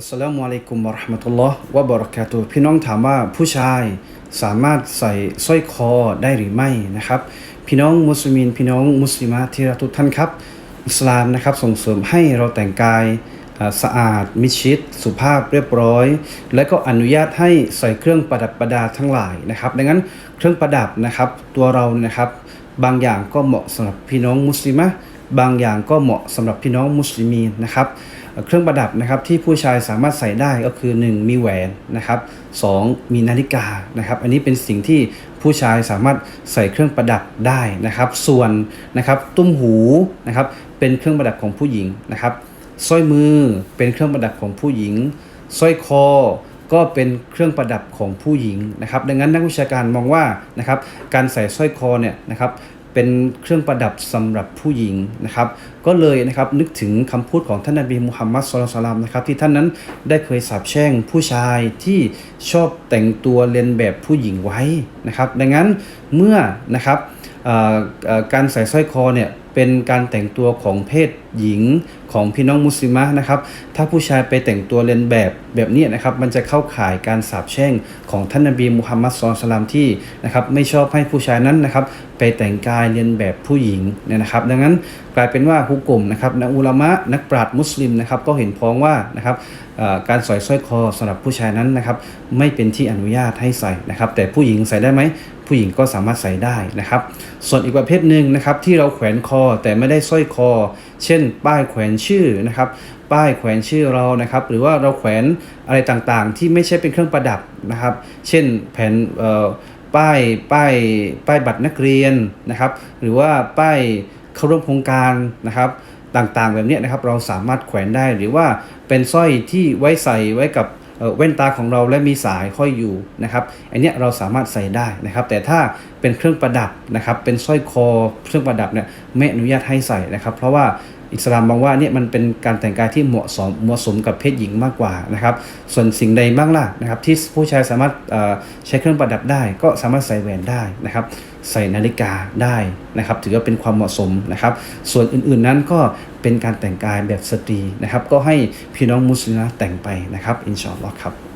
อัสสลามุอะลัยกุมวะราะห์มะตุลลอฮ์วะบะเราะกาตุพี่น้องถามว่าผู้ชายสามารถใส่สร้อยคอได้หรือไม่นะครับ พี่น้องมุสลิมพี่น้องมุสลิมะที่รักทุกท่านครับ อิสลามนะครับส่งเสริมให้เราแต่งกายสะอาดมิชิด สุภาพเรียบร้อย และก็อนุญาตให้ใส่เครื่องประดับประดาทั้งหลายนะครับ ดังนั้นเครื่องประดับนะครับตัวเรานะครับ บางอย่างก็เหมาะสำหรับพี่น้องมุสลิมะ บางอย่างก็เหมาะสำหรับพี่น้องมุสลิมีนะครับเครื่องประดับนะครับที่ผู้ชายสามารถใส่ได้ก็คือ 1 มีแหวนนะครับสองมีนาฬิกานะครับอันนี้เป็นสิ่งที่ผู้ชายสามารถใส่เครื่องประดับได้นะครับ ส่วนนะครับตุ้มหูนะครับเป็นเครื่องประดับของผู้หญิงนะครับสร้อยมือเป็นเครื่องประดับของผู้หญิงสร้อยคอก็เป็นเครื่องประดับของผู้หญิงนะครับ ดังนั้นนักวิชาการมองว่านะครับการใส่สร้อยคอเนี่ยนะครับ เป็นเครื่องประดับสำหรับผู้หญิงนะครับ ก็เลยนะครับนึกถึงคำพูดของท่านนบีมุฮัมมัดสุลตัลลอฮุอะลัยฮิวะซัลลัมนะครับที่ท่านนั้นได้เคยสาปแช่งผู้ชายที่ชอบแต่งตัวเลียนแบบผู้หญิงไว้นะครับ ดังนั้นเมื่อนะครับการใส่สร้อยคอเนี่ย เป็นการแต่งตัวของเพศหญิงของพี่น้องมุสลิมะนะครับ ถ้าผู้ชายไปแต่งตัวเลียนแบบแบบนี้นะครับ มันจะเข้าข่ายการสาปแช่งของท่านนบีมุฮัมมัดสุลลัลสลามที่นะครับไม่ชอบให้ผู้ชายนั้นนะครับไปแต่งกายเลียนแบบผู้หญิงเนี่ยนะครับ ดังนั้นกลายเป็นว่าฮุกกลมนะครับนักอุลามะนักปราชญ์มุสลิมนะครับก็เห็นพ้องว่านะครับการใส่สร้อยคอสำหรับผู้ชายนั้นนะครับไม่เป็นที่อนุญาตให้ใส่นะครับ แต่ผู้หญิงใส่ได้ไหม ผู้หญิงก็สามารถใส่ได้นะครับ ส่วนอีกประเภทหนึ่งนะครับที่เราแขวนคอแต่ไม่ได้สร้อยคอ เช่น ป้ายแขวนชื่อนะครับ ป้ายแขวนชื่อเรานะครับ หรือว่าเราแขวนอะไรต่างๆ ที่ไม่ใช่เป็นเครื่องประดับนะครับ เช่นแผ่นเอ่อป้ายป้ายป้ายบัตรนักเรียนนะครับ หรือว่าป้ายเข้าร่วมโครงการนะครับต่างๆ แบบนี้นะครับเราสามารถแขวนได้หรือว่าเป็นสร้อยที่ไว้ใส่ไว้กับ แว่นตาของเราและมีสายห้อยอยู่นะครับ อันนี้เราสามารถใส่ได้นะครับ แต่ถ้าเป็นเครื่องประดับนะครับ เป็นสร้อยคอเครื่องประดับเนี่ยไม่อนุญาตให้ใส่นะครับ เพราะว่า อิสลามมองว่าเนี่ยมันเป็นการแต่งกายที่เหมาะสมเหมาะสมกับเพศหญิงมากกว่านะครับ ส่วนสิ่งใดบ้างล่ะนะครับที่ผู้ชายสามารถใช้เครื่องประดับได้ ก็สามารถใส่แหวนได้นะครับ ใส่นาฬิกาได้นะครับ ถือว่าเป็นความเหมาะสมนะครับ ส่วนอื่นๆนั้นก็เป็นการแต่งกายแบบสตรีนะครับ ก็ให้พี่น้องมุสลิมแต่งไปนะครับ อินชาอัลลอฮ์ครับ